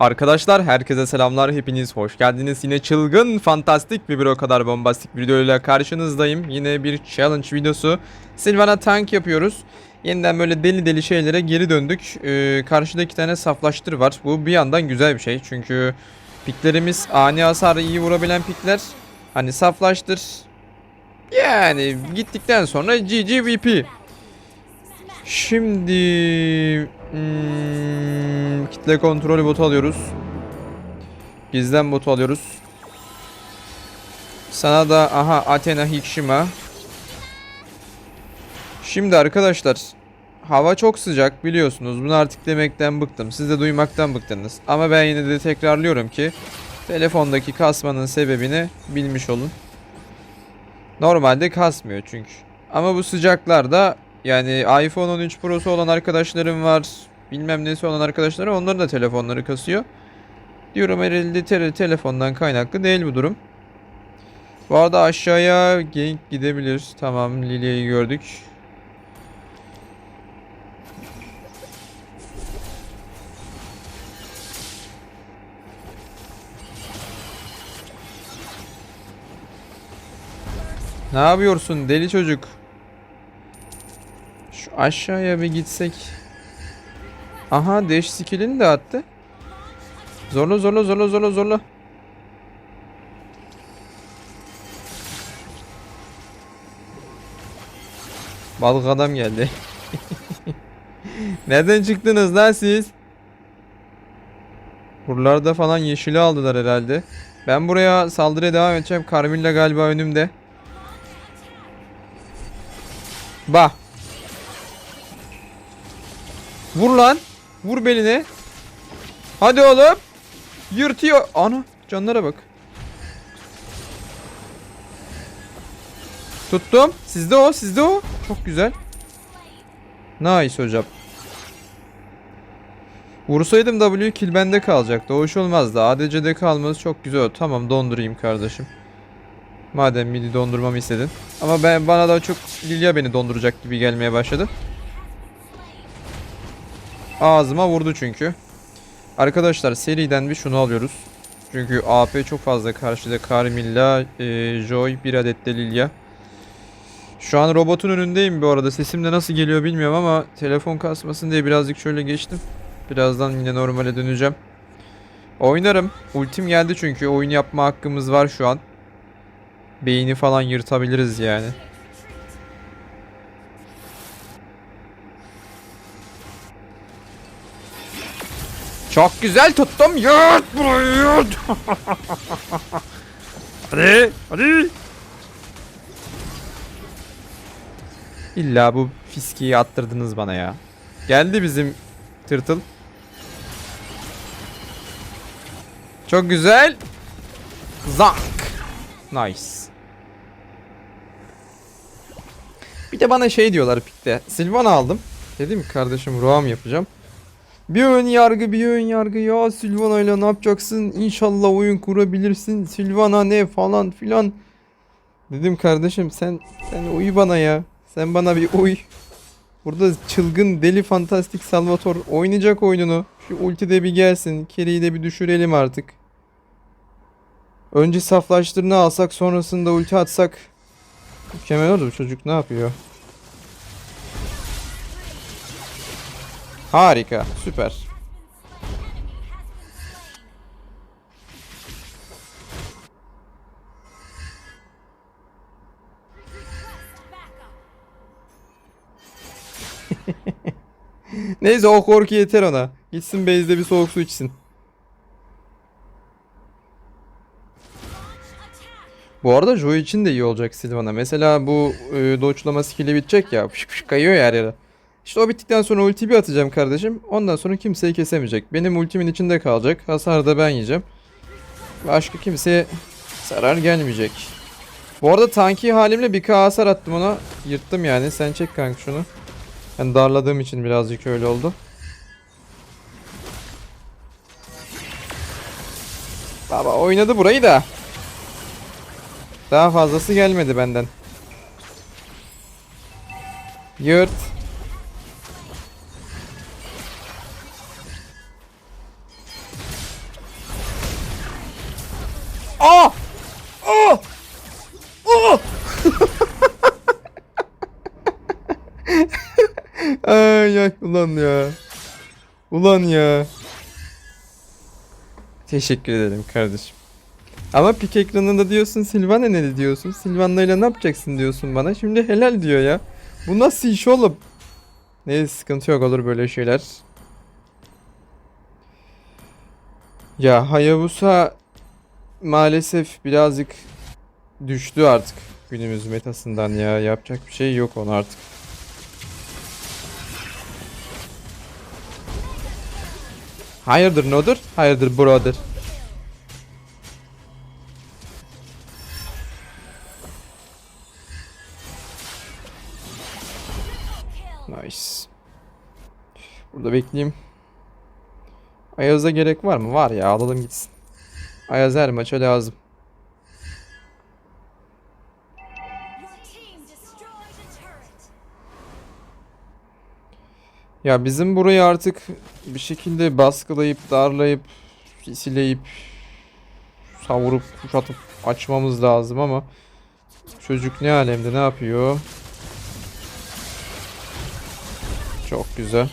Arkadaşlar herkese selamlar hepiniz hoş geldiniz. Yine çılgın fantastik ve bir o kadar bombastik bir videoyla karşınızdayım. Yine bir challenge videosu. Sylvana tank yapıyoruz. Yeniden böyle deli deli şeylere geri döndük. Ee, karşıda iki tane saflaştır var. Bu bir yandan güzel bir şey. Çünkü piklerimiz ani hasarı iyi vurabilen pikler hani saflaştır yani gittikten sonra GGVP Şimdi hmm, kitle kontrolü botu alıyoruz. Gizlen botu alıyoruz. Sana da aha Athena Hikshima. Şimdi arkadaşlar hava çok sıcak biliyorsunuz. Bunu artık demekten bıktım. Siz de duymaktan bıktınız. Ama ben yine de tekrarlıyorum ki telefondaki kasmanın sebebini bilmiş olun. Normalde kasmıyor çünkü. Ama bu sıcaklarda yani iPhone 13 Pro'su olan arkadaşlarım var. Bilmem nesi olan arkadaşlarım onların da telefonları kasıyor. Diyorum herhalde te- telefondan kaynaklı değil bu durum. Bu arada aşağıya Gank gidebilir. Tamam Lilia'yı gördük. Ne yapıyorsun deli çocuk? Şu aşağıya bir gitsek. Aha dash skill'ini de attı. Zorla zorla zorla zorla zorla. Balık adam geldi. Nereden çıktınız lan siz? Buralarda falan yeşili aldılar herhalde. Ben buraya saldırıya devam edeceğim. Carmilla galiba önümde. Bah. Vur lan. Vur beline. Hadi oğlum. Yırtıyor. Ana canlara bak. Tuttum. Sizde o, sizde o. Çok güzel. Nice hocam. Vursaydım W kill bende kalacaktı. O iş olmazdı. ADC'de kalması çok güzel. Tamam dondurayım kardeşim. Madem midi dondurmamı istedin. Ama ben bana daha çok Lilia beni donduracak gibi gelmeye başladı. Ağzıma vurdu çünkü. Arkadaşlar seriden bir şunu alıyoruz. Çünkü AP çok fazla karşıda Carmilla, e, Joy, bir adet de Lilia. Şu an robotun önündeyim bu arada. Sesim de nasıl geliyor bilmiyorum ama telefon kasmasın diye birazcık şöyle geçtim. Birazdan yine normale döneceğim. Oynarım. Ultim geldi çünkü oyun yapma hakkımız var şu an. Beyni falan yırtabiliriz yani. Çok güzel tuttum. Yırt burayı yırt. hadi hadi. İlla bu fiskiyi attırdınız bana ya. Geldi bizim tırtıl. Çok güzel. Zank. Nice. Bir de bana şey diyorlar pikte. Silvana aldım. Dedim kardeşim Roam yapacağım. Bir ön yargı bir ön yargı ya Silvana ile ne yapacaksın? İnşallah oyun kurabilirsin. Silvana ne falan filan. Dedim kardeşim sen sen uyu bana ya. Sen bana bir uy. Burada çılgın deli fantastik Salvator oynayacak oyununu. Şu ultide bir gelsin. Kerry'i de bir düşürelim artık. Önce saflaştırını alsak sonrasında ulti atsak. Mükemmel olur bu çocuk ne yapıyor? Harika süper. Neyse o korku yeter ona. Gitsin base'de bir soğuk su içsin. Bu arada Joe için de iyi olacak Sylvan'a. Mesela bu e, dodge'lama skill'i bitecek ya. Fışk fışk kayıyor ya yere. İşte o bittikten sonra ulti bir atacağım kardeşim. Ondan sonra kimseyi kesemeyecek. Benim ultimin içinde kalacak. Hasar da ben yiyeceğim. Başka kimseye zarar gelmeyecek. Bu arada tanki halimle bir K hasar attım ona. Yırttım yani. Sen çek kanka şunu. Ben darladığım için birazcık öyle oldu. Baba oynadı burayı da. Daha fazlası gelmedi benden. Yırt. Aa! Aa! Aa! ay ay ulan ya. Ulan ya. Teşekkür ederim kardeşim. Ama pik ekranında diyorsun Silvana ne diyorsun? Silvana ile ne yapacaksın diyorsun bana. Şimdi helal diyor ya. Bu nasıl iş oğlum? Neyse sıkıntı yok olur böyle şeyler. Ya Hayabusa maalesef birazcık düştü artık günümüz metasından ya. Yapacak bir şey yok ona artık. Hayırdır nodur? Hayırdır brother? Burada bekleyeyim. Ayaz'a gerek var mı? Var ya alalım gitsin. Ayaz her maça lazım. Ya bizim burayı artık bir şekilde baskılayıp, darlayıp, sileyip, savurup, kuşatıp açmamız lazım ama çocuk ne alemde ne yapıyor? Çok güzel.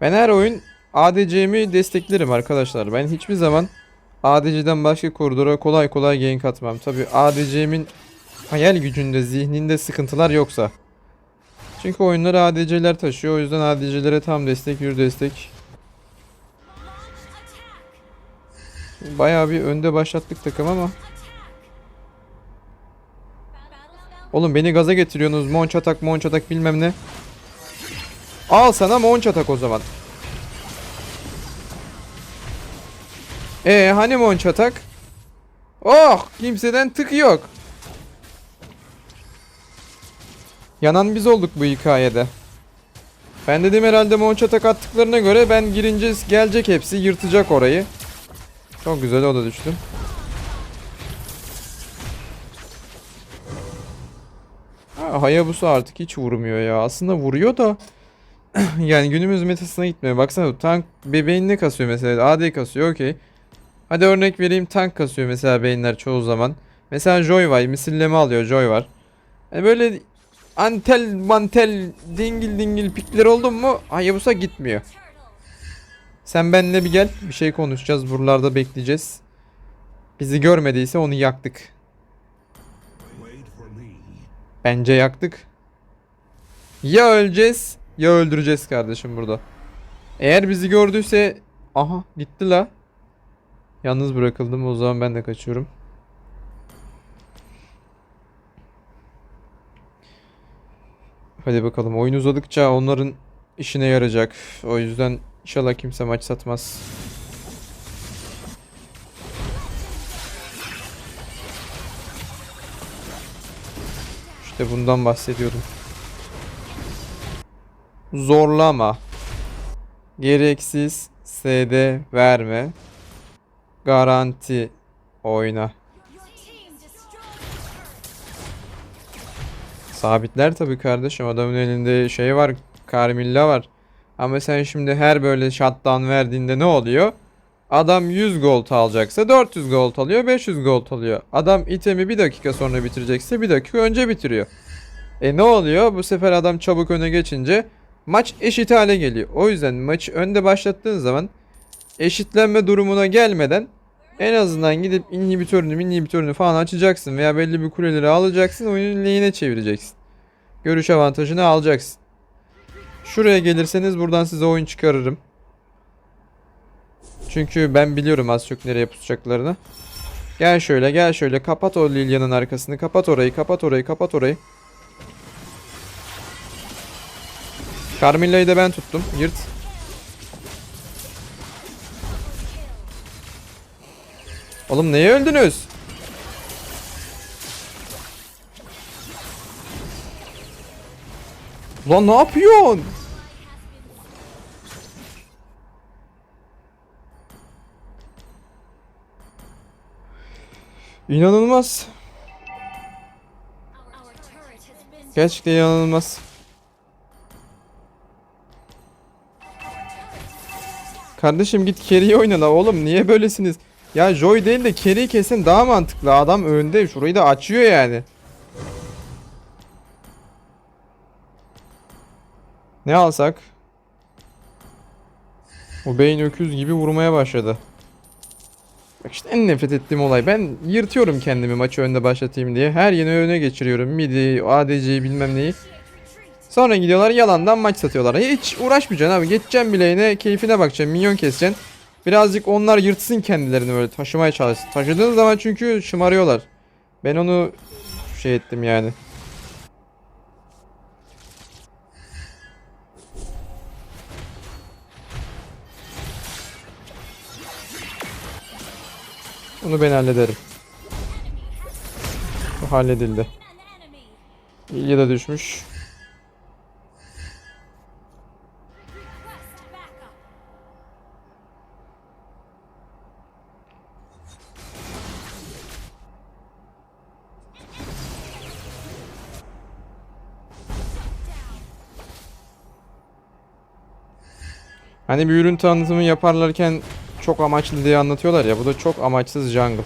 Ben her oyun ADC'mi desteklerim arkadaşlar. Ben hiçbir zaman ADC'den başka koridora kolay kolay gank atmam. Tabi ADC'min hayal gücünde, zihninde sıkıntılar yoksa. Çünkü oyunları ADC'ler taşıyor. O yüzden ADC'lere tam destek, yürü destek. Bayağı bir önde başlattık takım ama. Oğlum beni gaza getiriyorsunuz. Monç atak, monç atak bilmem ne. Al sana monç atak o zaman. E hani monç atak? Oh kimseden tık yok. Yanan biz olduk bu hikayede. Ben dedim herhalde monç atak attıklarına göre ben girince gelecek hepsi yırtacak orayı. Çok güzel o da düştü. Ha, Hayabusa artık hiç vurmuyor ya. Aslında vuruyor da yani günümüz metasına gitmiyor. Baksana tank bebeğin ne kasıyor mesela? AD kasıyor okey. Hadi örnek vereyim tank kasıyor mesela beyinler çoğu zaman. Mesela Joy var misilleme alıyor Joy var. Yani böyle antel mantel dingil dingil pikler oldu mu Hayabusa gitmiyor. Sen benimle bir gel bir şey konuşacağız buralarda bekleyeceğiz. Bizi görmediyse onu yaktık. Bence yaktık. Ya öleceğiz ya öldüreceğiz kardeşim burada. Eğer bizi gördüyse aha gitti la. Yalnız bırakıldım o zaman ben de kaçıyorum. Hadi bakalım oyun uzadıkça onların işine yarayacak. O yüzden inşallah kimse maç satmaz. İşte bundan bahsediyordum. Zorlama. Gereksiz SD verme. Garanti oyna. Sabitler tabii kardeşim. Adamın elinde şey var. Carmilla var. Ama sen şimdi her böyle shutdown verdiğinde ne oluyor? Adam 100 gold alacaksa 400 gold alıyor, 500 gold alıyor. Adam itemi bir dakika sonra bitirecekse bir dakika önce bitiriyor. E ne oluyor? Bu sefer adam çabuk öne geçince maç eşit hale geliyor. O yüzden maçı önde başlattığın zaman eşitlenme durumuna gelmeden en azından gidip inhibitörünü, inhibitörünü falan açacaksın veya belli bir kuleleri alacaksın, oyunu lehine çevireceksin. Görüş avantajını alacaksın. Şuraya gelirseniz buradan size oyun çıkarırım. Çünkü ben biliyorum az çok nereye pusacaklarını. Gel şöyle gel şöyle kapat o Lilia'nın arkasını kapat orayı kapat orayı kapat orayı. Carmilla'yı da ben tuttum. Yırt. Oğlum neye öldünüz? Lan ne yapıyorsun? İnanılmaz. Gerçekten inanılmaz. Kardeşim git carry oyna la oğlum niye böylesiniz? Ya Joy değil de carry kesin daha mantıklı. Adam önde şurayı da açıyor yani. Ne alsak? O beyin öküz gibi vurmaya başladı. Bak işte en nefret ettiğim olay. Ben yırtıyorum kendimi maçı önde başlatayım diye. Her yeni öne geçiriyorum. Midi, ADC'yi bilmem neyi. Sonra gidiyorlar yalandan maç satıyorlar. Hiç uğraşmayacaksın abi. Geçeceksin bileğine, keyfine bakacaksın, minyon keseceksin. Birazcık onlar yırtsın kendilerini böyle taşımaya çalışsın. Taşıdığın zaman çünkü şımarıyorlar. Ben onu şey ettim yani. Onu ben hallederim. Bu halledildi. İlya da düşmüş. Hani bir ürün tanıtımı yaparlarken çok amaçlı diye anlatıyorlar ya. Bu da çok amaçsız jungle.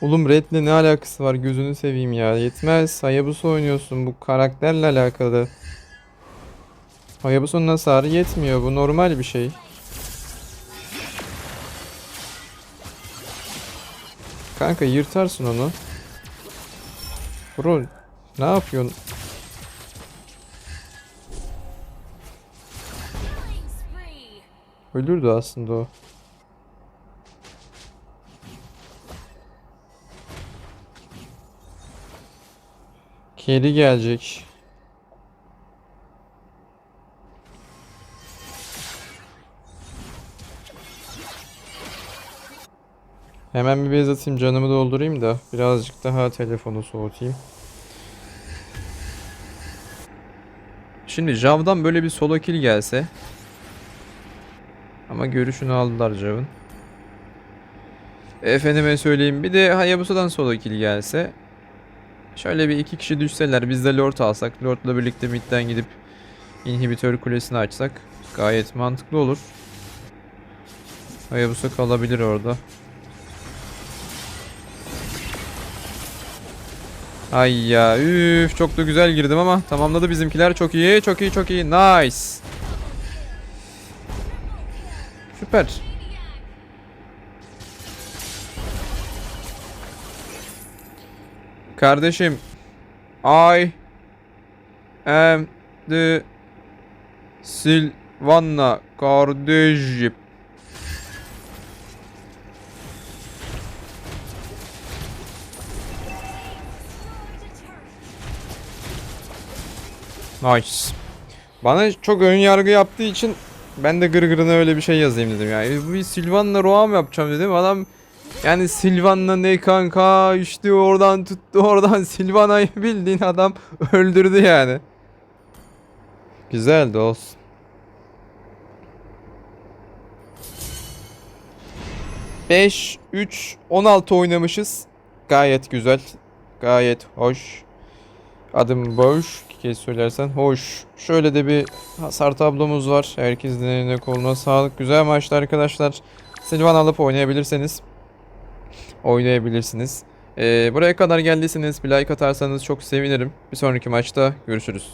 Oğlum Red'le ne alakası var gözünü seveyim ya. Yetmez. Hayabusa oynuyorsun. Bu karakterle alakalı. Hayabusa'nın hasarı yetmiyor. Bu normal bir şey. Kanka yırtarsın onu. Bro ne yapıyorsun? Ölürdü aslında o. Keri gelecek. Hemen bir bez atayım canımı doldurayım da birazcık daha telefonu soğutayım. Şimdi Jav'dan böyle bir solo kill gelse ama görüşünü aldılar Jav'ın. Efendime söyleyeyim bir de Hayabusa'dan solo kill gelse şöyle bir iki kişi düşseler biz de Lord alsak Lord'la birlikte midden gidip inhibitör kulesini açsak gayet mantıklı olur. Hayabusa kalabilir orada. Ay ya üf çok da güzel girdim ama tamamladı bizimkiler çok iyi çok iyi çok iyi nice. Süper. Kardeşim I am the Silvanna kardeşim. Nice. Bana çok ön yargı yaptığı için ben de gırgırına öyle bir şey yazayım dedim yani. Bu bir Silvan'la Roa mı yapacağım dedim. Adam yani Silvan'la ne kanka işte oradan tuttu oradan Silvana'yı bildiğin adam öldürdü yani. Güzeldi olsun. Beş, 3, 16 oynamışız. Gayet güzel. Gayet hoş. Adım boş. Kez söylersen hoş. Şöyle de bir hasar tablomuz var. Herkesin eline koluna sağlık. Güzel maçtı arkadaşlar. Silvan alıp oynayabilirseniz oynayabilirsiniz. Ee, buraya kadar geldiyseniz bir like atarsanız çok sevinirim. Bir sonraki maçta görüşürüz.